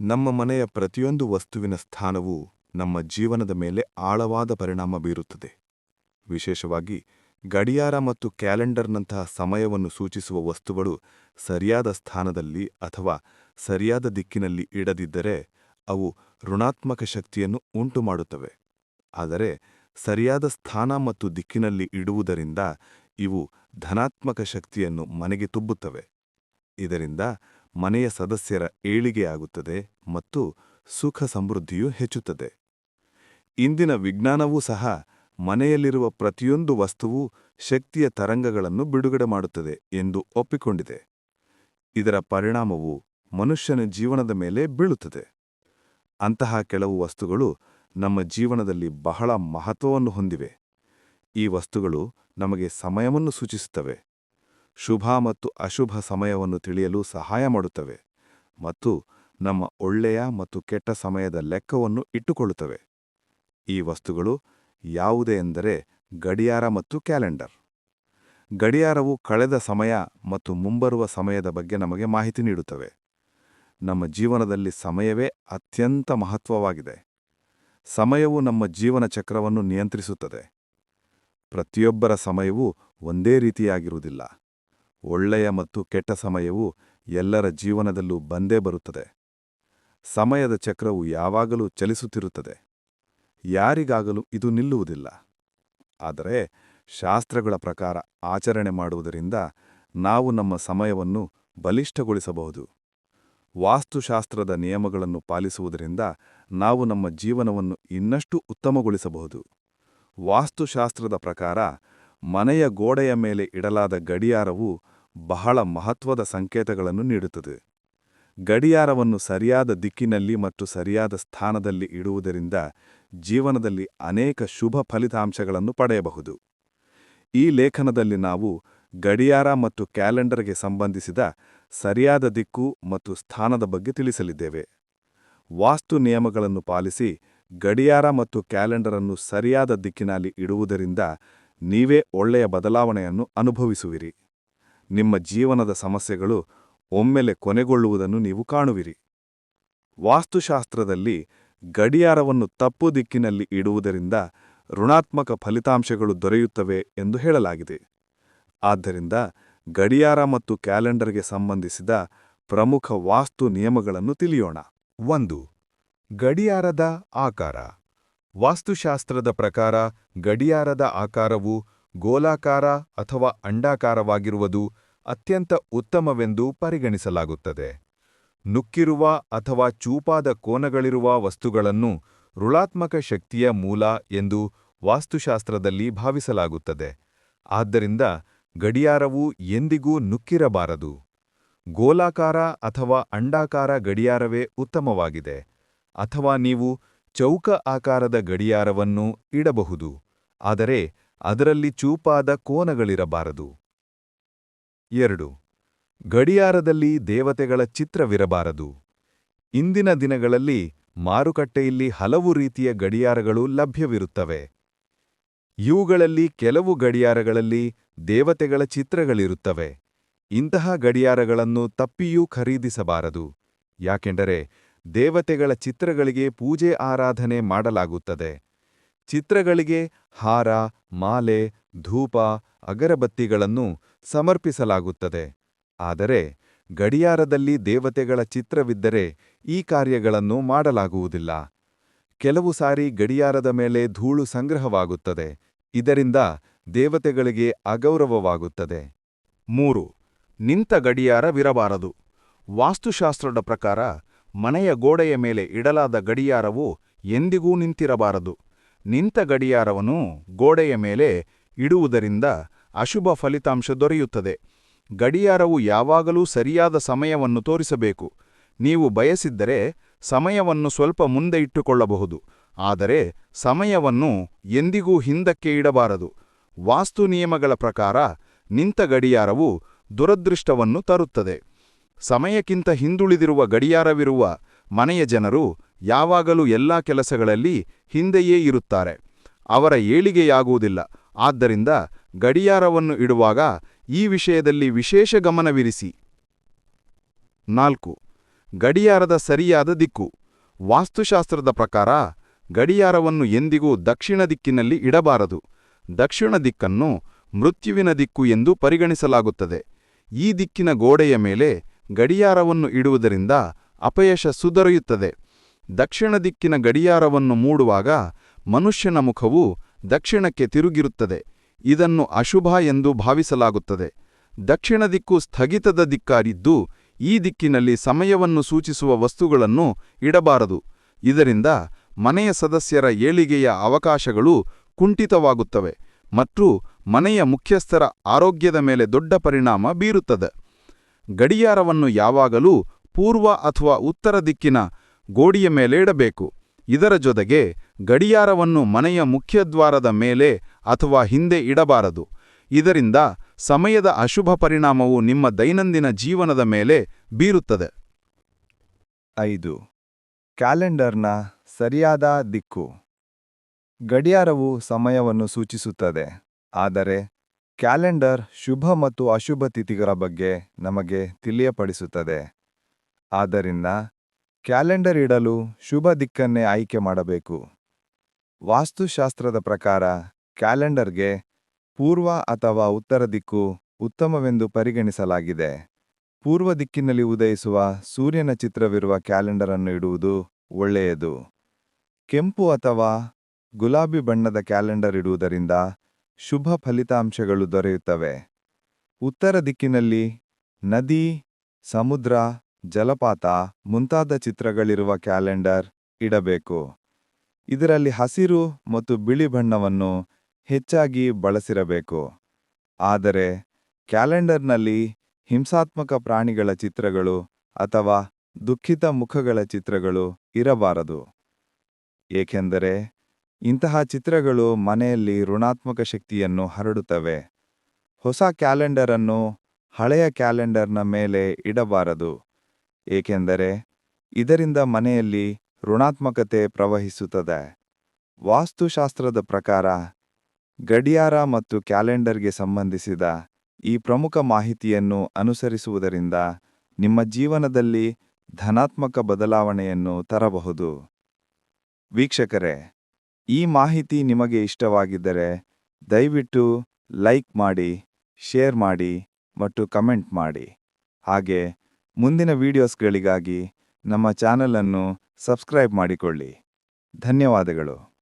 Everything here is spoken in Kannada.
ನಮ್ಮ ಮನೆಯ ಪ್ರತಿಯೊಂದು ವಸ್ತುವಿನ ಸ್ಥಾನವು ನಮ್ಮ ಜೀವನದ ಮೇಲೆ ಆಳವಾದ ಪರಿಣಾಮ ಬೀರುತ್ತದೆ. ವಿಶೇಷವಾಗಿ ಗಡಿಯಾರ ಮತ್ತು ಕ್ಯಾಲೆಂಡರ್ನಂತಹ ಸಮಯವನ್ನು ಸೂಚಿಸುವ ವಸ್ತುಗಳು ಸರಿಯಾದ ಸ್ಥಾನದಲ್ಲಿ ಅಥವಾ ಸರಿಯಾದ ದಿಕ್ಕಿನಲ್ಲಿ ಇಡದಿದ್ದರೆ ಅವು ಋಣಾತ್ಮಕ ಶಕ್ತಿಯನ್ನು ಉಂಟುಮಾಡುತ್ತವೆ. ಆದರೆ ಸರಿಯಾದ ಸ್ಥಾನ ಮತ್ತು ದಿಕ್ಕಿನಲ್ಲಿ ಇಡುವುದರಿಂದ ಇವು ಧನಾತ್ಮಕ ಶಕ್ತಿಯನ್ನು ಮನೆಗೆ ತುಂಬುತ್ತವೆ. ಇದರಿಂದ ಮನೆಯ ಸದಸ್ಯರ ಏಳಿಗೆಯಾಗುತ್ತದೆ ಮತ್ತು ಸುಖ ಸಮೃದ್ಧಿಯೂ ಹೆಚ್ಚುತ್ತದೆ. ಇಂದಿನ ವಿಜ್ಞಾನವೂ ಸಹ ಮನೆಯಲ್ಲಿರುವ ಪ್ರತಿಯೊಂದು ವಸ್ತುವು ಶಕ್ತಿಯ ತರಂಗಗಳನ್ನು ಬಿಡುಗಡೆ ಮಾಡುತ್ತದೆ ಎಂದು ಒಪ್ಪಿಕೊಂಡಿದೆ. ಇದರ ಪರಿಣಾಮವು ಮನುಷ್ಯನ ಜೀವನದ ಮೇಲೆ ಬೀಳುತ್ತದೆ. ಅಂತಹ ಕೆಲವು ವಸ್ತುಗಳು ನಮ್ಮ ಜೀವನದಲ್ಲಿ ಬಹಳ ಮಹತ್ವವನ್ನು ಹೊಂದಿವೆ. ಈ ವಸ್ತುಗಳು ನಮಗೆ ಸಮಯವನ್ನು ಸೂಚಿಸುತ್ತವೆ. ಶುಭ ಮತ್ತು ಅಶುಭ ಸಮಯವನ್ನು ತಿಳಿಯಲು ಸಹಾಯ ಮಾಡುತ್ತವೆ ಮತ್ತು ನಮ್ಮ ಒಳ್ಳೆಯ ಮತ್ತು ಕೆಟ್ಟ ಸಮಯದ ಲೆಕ್ಕವನ್ನು ಇಟ್ಟುಕೊಳ್ಳುತ್ತವೆ. ಈ ವಸ್ತುಗಳು ಯಾವುದೇ ಎಂದರೆ ಗಡಿಯಾರ ಮತ್ತು ಕ್ಯಾಲೆಂಡರ್. ಗಡಿಯಾರವು ಕಳೆದ ಸಮಯ ಮತ್ತು ಮುಂಬರುವ ಸಮಯದ ಬಗ್ಗೆ ನಮಗೆ ಮಾಹಿತಿ ನೀಡುತ್ತವೆ. ನಮ್ಮ ಜೀವನದಲ್ಲಿ ಸಮಯವೇ ಅತ್ಯಂತ ಮಹತ್ವವಾಗಿದೆ. ಸಮಯವು ನಮ್ಮ ಜೀವನ ಚಕ್ರವನ್ನು ನಿಯಂತ್ರಿಸುತ್ತದೆ. ಪ್ರತಿಯೊಬ್ಬರ ಸಮಯವೂ ಒಂದೇ ರೀತಿಯಾಗಿರುವುದಿಲ್ಲ. ಒಳ್ಳೆಯ ಮತ್ತು ಕೆಟ್ಟ ಸಮಯವು ಎಲ್ಲರ ಜೀವನದಲ್ಲೂ ಬಂದೇ ಬರುತ್ತದೆ. ಸಮಯದ ಚಕ್ರವು ಯಾವಾಗಲೂ ಚಲಿಸುತ್ತಿರುತ್ತದೆ. ಯಾರಿಗಾಗಲೂ ಇದು ನಿಲ್ಲುವುದಿಲ್ಲ. ಆದರೆ ಶಾಸ್ತ್ರಗಳ ಪ್ರಕಾರ ಆಚರಣೆ ಮಾಡುವುದರಿಂದ ನಾವು ನಮ್ಮ ಸಮಯವನ್ನು ಬಲಿಷ್ಠಗೊಳಿಸಬಹುದು. ವಾಸ್ತುಶಾಸ್ತ್ರದ ನಿಯಮಗಳನ್ನು ಪಾಲಿಸುವುದರಿಂದ ನಾವು ನಮ್ಮ ಜೀವನವನ್ನು ಇನ್ನಷ್ಟು ಉತ್ತಮಗೊಳಿಸಬಹುದು. ವಾಸ್ತುಶಾಸ್ತ್ರದ ಪ್ರಕಾರ ಮನೆಯ ಗೋಡೆಯ ಮೇಲೆ ಇಡಲಾದ ಗಡಿಯಾರವು ಬಹಳ ಮಹತ್ವದ ಸಂಕೇತಗಳನ್ನು ನೀಡುತ್ತದೆ. ಗಡಿಯಾರವನ್ನು ಸರಿಯಾದ ದಿಕ್ಕಿನಲ್ಲಿ ಮತ್ತು ಸರಿಯಾದ ಸ್ಥಾನದಲ್ಲಿ ಇಡುವುದರಿಂದ ಜೀವನದಲ್ಲಿ ಅನೇಕ ಶುಭ ಫಲಿತಾಂಶಗಳನ್ನು ಪಡೆಯಬಹುದು. ಈ ಲೇಖನದಲ್ಲಿ ನಾವು ಗಡಿಯಾರ ಮತ್ತು ಕ್ಯಾಲೆಂಡರ್ಗೆ ಸಂಬಂಧಿಸಿದ ಸರಿಯಾದ ದಿಕ್ಕು ಮತ್ತು ಸ್ಥಾನದ ಬಗ್ಗೆ ತಿಳಿಸಲಿದ್ದೇವೆ. ವಾಸ್ತು ನಿಯಮಗಳನ್ನು ಪಾಲಿಸಿ ಗಡಿಯಾರ ಮತ್ತು ಕ್ಯಾಲೆಂಡರನ್ನು ಸರಿಯಾದ ದಿಕ್ಕಿನಲ್ಲಿ ಇಡುವುದರಿಂದ ನೀವೇ ಒಳ್ಳೆಯ ಬದಲಾವಣೆಯನ್ನು ಅನುಭವಿಸುವಿರಿ. ನಿಮ್ಮ ಜೀವನದ ಸಮಸ್ಯೆಗಳು ಒಮ್ಮೆಲೆ ಕೊನೆಗೊಳ್ಳುವುದನ್ನು ನೀವು ಕಾಣುವಿರಿ. ವಾಸ್ತುಶಾಸ್ತ್ರದಲ್ಲಿ ಗಡಿಯಾರವನ್ನು ತಪ್ಪು ದಿಕ್ಕಿನಲ್ಲಿ ಇಡುವುದರಿಂದ ಋಣಾತ್ಮಕ ಫಲಿತಾಂಶಗಳು ದೊರೆಯುತ್ತವೆ ಎಂದು ಹೇಳಲಾಗಿದೆ. ಆದ್ದರಿಂದ ಗಡಿಯಾರ ಮತ್ತು ಕ್ಯಾಲೆಂಡರ್ಗೆ ಸಂಬಂಧಿಸಿದ ಪ್ರಮುಖ ವಾಸ್ತು ನಿಯಮಗಳನ್ನು ತಿಳಿಯೋಣ. ಒಂದು, ಗಡಿಯಾರದ ಆಕಾರ. ವಾಸ್ತುಶಾಸ್ತ್ರದ ಪ್ರಕಾರ ಗಡಿಯಾರದ ಆಕಾರವು ಗೋಲಾಕಾರ ಅಥವಾ ಅಂಡಾಕಾರವಾಗಿರುವುದು ಅತ್ಯಂತ ಉತ್ತಮವೆಂದು ಪರಿಗಣಿಸಲಾಗುತ್ತದೆ. ನುಕ್ಕಿರುವ ಅಥವಾ ಚೂಪಾದ ಕೋನಗಳಿರುವ ವಸ್ತುಗಳನ್ನು ಋಳಾತ್ಮಕ ಶಕ್ತಿಯ ಮೂಲ ಎಂದು ವಾಸ್ತುಶಾಸ್ತ್ರದಲ್ಲಿ ಭಾವಿಸಲಾಗುತ್ತದೆ. ಆದ್ದರಿಂದ ಗಡಿಯಾರವು ಎಂದಿಗೂ ನುಕ್ಕಿರಬಾರದು. ಗೋಲಾಕಾರ ಅಥವಾ ಅಂಡಾಕಾರ ಗಡಿಯಾರವೇ ಉತ್ತಮವಾಗಿದೆ. ಅಥವಾ ನೀವು ಚೌಕ ಆಕಾರದ ಗಡಿಯಾರವನ್ನು ಇಡಬಹುದು. ಆದರೆ ಅದರಲ್ಲಿ ಚೂಪಾದ ಕೋನಗಳಿರಬಾರದು. ಎರಡು. ಗಡಿಯಾರದಲ್ಲಿ ದೇವತೆಗಳ ಚಿತ್ರವಿರಬಾರದು. ಇಂದಿನ ದಿನಗಳಲ್ಲಿ ಮಾರುಕಟ್ಟೆಯಲ್ಲಿ ಹಲವು ರೀತಿಯ ಗಡಿಯಾರಗಳು ಲಭ್ಯವಿರುತ್ತವೆ. ಇವುಗಳಲ್ಲಿ ಕೆಲವು ಗಡಿಯಾರಗಳಲ್ಲಿ ದೇವತೆಗಳ ಚಿತ್ರಗಳಿರುತ್ತವೆ. ಇಂತಹ ಗಡಿಯಾರಗಳನ್ನು ತಪ್ಪಿಯೂ ಖರೀದಿಸಬಾರದು. ಯಾಕೆಂದರೆ ದೇವತೆಗಳ ಚಿತ್ರಗಳಿಗೆ ಪೂಜೆ ಆರಾಧನೆ ಮಾಡಲಾಗುತ್ತದೆ. ಚಿತ್ರಗಳಿಗೆ ಹಾರ, ಮಾಲೆ, ಧೂಪ, ಅಗರಬತ್ತಿಗಳನ್ನು ಸಮರ್ಪಿಸಲಾಗುತ್ತದೆ. ಆದರೆ ಗಡಿಯಾರದಲ್ಲಿ ದೇವತೆಗಳ ಚಿತ್ರವಿದ್ದರೆ ಈ ಕಾರ್ಯಗಳನ್ನು ಮಾಡಲಾಗುವುದಿಲ್ಲ. ಕೆಲವು ಸಾರಿ ಗಡಿಯಾರದ ಮೇಲೆ ಧೂಳು ಸಂಗ್ರಹವಾಗುತ್ತದೆ. ಇದರಿಂದ ದೇವತೆಗಳಿಗೆ ಅಗೌರವವಾಗುತ್ತದೆ. ಮೂರು, ನಿಂತ ಗಡಿಯಾರವಿರಬಾರದು ವಾಸ್ತುಶಾಸ್ತ್ರದ ಪ್ರಕಾರ ಮನೆಯ ಗೋಡೆಯ ಮೇಲೆ ಇಡಲಾದ ಗಡಿಯಾರವು ಎಂದಿಗೂ ನಿಂತಿರಬಾರದು. ನಿಂತ ಗಡಿಯಾರವನ್ನು ಗೋಡೆಯ ಮೇಲೆ ಇಡುವುದರಿಂದ ಅಶುಭ ಫಲಿತಾಂಶ ದೊರೆಯುತ್ತದೆ. ಗಡಿಯಾರವು ಯಾವಾಗಲೂ ಸರಿಯಾದ ಸಮಯವನ್ನು ತೋರಿಸಬೇಕು. ನೀವು ಬಯಸಿದ್ದರೆ ಸಮಯವನ್ನು ಸ್ವಲ್ಪ ಮುಂದೆ ಇಟ್ಟುಕೊಳ್ಳಬಹುದು. ಆದರೆ ಸಮಯವನ್ನು ಎಂದಿಗೂ ಹಿಂದಕ್ಕೆ ಇಡಬಾರದು. ವಾಸ್ತು ನಿಯಮಗಳ ಪ್ರಕಾರ ನಿಂತ ಗಡಿಯಾರವು ದುರದೃಷ್ಟವನ್ನು ತರುತ್ತದೆ. ಸಮಯಕ್ಕಿಂತ ಹಿಂದುಳಿದಿರುವ ಗಡಿಯಾರವಿರುವ ಮನೆಯ ಜನರು ಯಾವಾಗಲೂ ಎಲ್ಲಾ ಕೆಲಸಗಳಲ್ಲಿ ಹಿಂದೆಯೇ ಇರುತ್ತಾರೆ. ಅವರ ಏಳಿಗೆಯಾಗುವುದಿಲ್ಲ. ಆದ್ದರಿಂದ ಗಡಿಯಾರವನ್ನು ಇಡುವಾಗ ಈ ವಿಷಯದಲ್ಲಿ ವಿಶೇಷ ಗಮನವಿರಿಸಿ. ನಾಲ್ಕು. ಗಡಿಯಾರದ ಸರಿಯಾದ ದಿಕ್ಕು. ವಾಸ್ತುಶಾಸ್ತ್ರದ ಪ್ರಕಾರ ಗಡಿಯಾರವನ್ನು ಎಂದಿಗೂ ದಕ್ಷಿಣ ದಿಕ್ಕಿನಲ್ಲಿ ಇಡಬಾರದು. ದಕ್ಷಿಣ ದಿಕ್ಕನ್ನು ಮೃತ್ಯುವಿನ ದಿಕ್ಕು ಎಂದು ಪರಿಗಣಿಸಲಾಗುತ್ತದೆ. ಈ ದಿಕ್ಕಿನ ಗೋಡೆಯ ಮೇಲೆ ಗಡಿಯಾರವನ್ನು ಇಡುವುದರಿಂದ ಅಪಯಶಸ್ಸು ಸುದರಿಯುತ್ತದೆ. ದಕ್ಷಿಣ ದಿಕ್ಕಿನ ಗಡಿಯಾರವನ್ನು ಮೂಡುವಾಗ ಮನುಷ್ಯನ ಮುಖವು ದಕ್ಷಿಣಕ್ಕೆ ತಿರುಗಿರುತ್ತದೆ. ಇದನ್ನು ಅಶುಭ ಎಂದು ಭಾವಿಸಲಾಗುತ್ತದೆ. ದಕ್ಷಿಣ ದಿಕ್ಕು ಸ್ಥಗಿತದ ದಿಕ್ಕಾರಿದ್ದು ಈ ದಿಕ್ಕಿನಲ್ಲಿ ಸಮಯವನ್ನು ಸೂಚಿಸುವ ವಸ್ತುಗಳನ್ನು ಇಡಬಾರದು. ಇದರಿಂದ ಮನೆಯ ಸದಸ್ಯರ ಏಳಿಗೆಯ ಅವಕಾಶಗಳು ಕುಂಠಿತವಾಗುತ್ತವೆ ಮತ್ತು ಮನೆಯ ಮುಖ್ಯಸ್ಥರ ಆರೋಗ್ಯದ ಮೇಲೆ ದೊಡ್ಡ ಪರಿಣಾಮ ಬೀರುತ್ತದೆ. ಗಡಿಯಾರವನ್ನು ಯಾವಾಗಲೂ ಪೂರ್ವ ಅಥವಾ ಉತ್ತರ ದಿಕ್ಕಿನ ಗೋಡಿಯ ಮೇಲೆ ಇಡಬೇಕು. ಇದರ ಜೊತೆಗೆ ಗಡಿಯಾರವನ್ನು ಮನೆಯ ಮುಖ್ಯದ್ವಾರದ ಮೇಲೆ ಅಥವಾ ಹಿಂದೆ ಇಡಬಾರದು. ಇದರಿಂದ ಸಮಯದ ಅಶುಭ ಪರಿಣಾಮವು ನಿಮ್ಮ ದೈನಂದಿನ ಜೀವನದ ಮೇಲೆ ಬೀರುತ್ತದೆ. ಐದು. ಕ್ಯಾಲೆಂಡರ್ನ ಸರಿಯಾದ ದಿಕ್ಕು. ಗಡಿಯಾರವು ಸಮಯವನ್ನು ಸೂಚಿಸುತ್ತದೆ. ಆದರೆ ಕ್ಯಾಲೆಂಡರ್ ಶುಭ ಮತ್ತು ಅಶುಭ ತಿಥಿಗಳ ಬಗ್ಗೆ ನಮಗೆ ತಿಳಿಯಪಡಿಸುತ್ತದೆ. ಆದ್ದರಿಂದ ಕ್ಯಾಲೆಂಡರ್ ಇಡಲು ಶುಭ ದಿಕ್ಕನ್ನೇ ಆಯ್ಕೆ ಮಾಡಬೇಕು. ವಾಸ್ತುಶಾಸ್ತ್ರದ ಪ್ರಕಾರ ಕ್ಯಾಲೆಂಡರ್ಗೆ ಪೂರ್ವ ಅಥವಾ ಉತ್ತರ ದಿಕ್ಕು ಉತ್ತಮವೆಂದು ಪರಿಗಣಿಸಲಾಗಿದೆ. ಪೂರ್ವ ದಿಕ್ಕಿನಲ್ಲಿ ಉದಯಿಸುವ ಸೂರ್ಯನ ಚಿತ್ರವಿರುವ ಕ್ಯಾಲೆಂಡರ್ ಅನ್ನು ಇಡುವುದು ಒಳ್ಳೆಯದು. ಕೆಂಪು ಅಥವಾ ಗುಲಾಬಿ ಬಣ್ಣದ ಕ್ಯಾಲೆಂಡರ್ ಇಡುವುದರಿಂದ ಶುಭ ಫಲಿತಾಂಶಗಳು ದೊರೆಯುತ್ತವೆ. ಉತ್ತರ ದಿಕ್ಕಿನಲ್ಲಿ ನದಿ, ಸಮುದ್ರ ಜಲಪಾತ ಮುಂತಾದ ಚಿತ್ರಗಳಿರುವ ಕ್ಯಾಲೆಂಡರ್ ಇಡಬೇಕು. ಇದರಲ್ಲಿ ಹಸಿರು ಮತ್ತು ಬಿಳಿ ಬಣ್ಣವನ್ನು ಹೆಚ್ಚಾಗಿ ಬಳಸಿರಬೇಕು. ಆದರೆ, ಕ್ಯಾಲೆಂಡರ್ನಲ್ಲಿ ಹಿಂಸಾತ್ಮಕ ಪ್ರಾಣಿಗಳ ಚಿತ್ರಗಳು ಅಥವಾ ದುಃಖಿತ ಮುಖಗಳ ಚಿತ್ರಗಳು ಇರಬಾರದು. ಏಕೆಂದರೆ, ಇಂತಹ ಚಿತ್ರಗಳು ಮನೆಯಲ್ಲಿ ಋಣಾತ್ಮಕ ಶಕ್ತಿಯನ್ನು ಹರಡುತ್ತವೆ. ಹೊಸ ಕ್ಯಾಲೆಂಡರ್ ಅನ್ನು ಹಳೆಯ ಕ್ಯಾಲೆಂಡರ್ನ ಮೇಲೆ ಇಡಬಾರದು. ಏಕೆಂದರೆ ಇದರಿಂದ ಮನೆಯಲ್ಲಿ ಋಣಾತ್ಮಕತೆ ಪ್ರವಹಿಸುತ್ತದೆ. ವಾಸ್ತುಶಾಸ್ತ್ರದ ಪ್ರಕಾರ ಗಡಿಯಾರ ಮತ್ತು ಕ್ಯಾಲೆಂಡರ್ಗೆ ಸಂಬಂಧಿಸಿದ ಈ ಪ್ರಮುಖ ಮಾಹಿತಿಯನ್ನು ಅನುಸರಿಸುವುದರಿಂದ ನಿಮ್ಮ ಜೀವನದಲ್ಲಿ ಧನಾತ್ಮಕ ಬದಲಾವಣೆಯನ್ನು ತರಬಹುದು. ವೀಕ್ಷಕರೇ, ಈ ಮಾಹಿತಿ ನಿಮಗೆ ಇಷ್ಟವಾಗಿದ್ದರೆ ದಯವಿಟ್ಟು ಲೈಕ್ ಮಾಡಿ, ಶೇರ್ ಮಾಡಿ ಮತ್ತು ಕಮೆಂಟ್ ಮಾಡಿ. ಹಾಗೆ ಮುಂದಿನ ವಿಡಿಯೋಸ್ಗಳಿಗಾಗಿ ನಮ್ಮ ಚಾನಲನ್ನು ಸಬ್ಸ್ಕ್ರೈಬ್ ಮಾಡಿಕೊಳ್ಳಿ. ಧನ್ಯವಾದಗಳು.